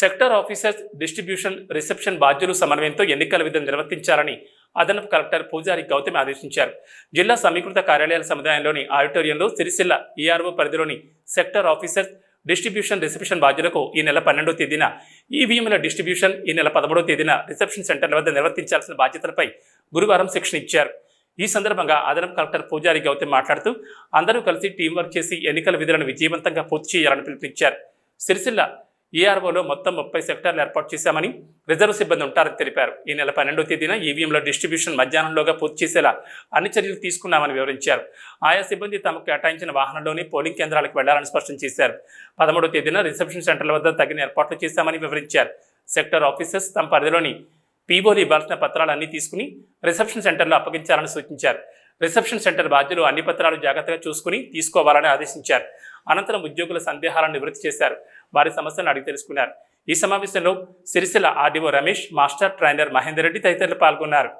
Sector officers distribution reception బాధ్యులు సమన్వయంతో ఎన్నికల విధులు నిర్వర్తించాలని అదనపు కలెక్టర్ పూజారి గౌతమి ఆదేశించారు. జిల్లా సమీకృత కార్యాలయాల సముదాయంలోని ఆడిటోరియంలో సిరిసిల్ల ఈఆర్ఓ పరిధిలోని సెక్టర్ ఆఫీసర్స్ డిస్ట్రిబ్యూషన్ రిసెప్షన్ బాధ్యులకు ఈ నెల పన్నెండో తేదీన ఈవీఎంల డిస్ట్రిబ్యూషన్ ఈ నెల పదమూడో తేదీన రిసెప్షన్ సెంటర్ల వద్ద నిర్వర్తించాల్సిన బాధ్యతలపై గురువారం శిక్షణ ఇచ్చారు. ఈ సందర్భంగా అదనపు కలెక్టర్ పూజారి గౌతమ్ మాట్లాడుతూ అందరూ కలిసి టీం వర్క్ చేసి ఎన్నికల విధులను విజయవంతంగా పూర్తి చేయాలని పిలుపునిచ్చారు. సిరిసిల్ల ఈఆర్ఓలో మొత్తం ముప్పై సెక్టార్లు ఏర్పాటు చేశామని రిజర్వ్ సిబ్బంది ఉంటారని తెలిపారు. ఈ నెల పన్నెండో తేదీన ఈవీఎంల డిస్ట్రిబ్యూషన్ మధ్యాహ్నంలోగా పూర్తి చేసేలా అన్ని చర్యలు తీసుకున్నామని వివరించారు. ఆయా సిబ్బంది తమకు కేటాయించిన వాహనంలోనే పోలింగ్ కేంద్రాలకు వెళ్ళాలని స్పష్టం చేశారు. పదమూడో తేదీన రిసెప్షన్ సెంటర్ల వద్ద తగిన ఏర్పాట్లు చేశామని వివరించారు. సెక్టర్ ఆఫీసర్స్ తమ పరిధిలోని పీఓలు ఇవ్వాల్సిన పత్రాలన్నీ తీసుకుని రిసెప్షన్ సెంటర్లో అప్పగించాలని సూచించారు. రిసెప్షన్ సెంటర్ బాధ్యులు అన్ని పత్రాలు జాగ్రత్తగా చూసుకుని తీసుకోవాలని ఆదేశించారు. అనంతరం ఉద్యోగుల సందేహాలను నివృత్తి చేశారు. వారి సమస్యలను అడిగి తెలుసుకున్నారు. ఈ సమావేశంలో Sircilla RDO Ramesh master trainer Mahender Reddy తదితరులు పాల్గొన్నారు.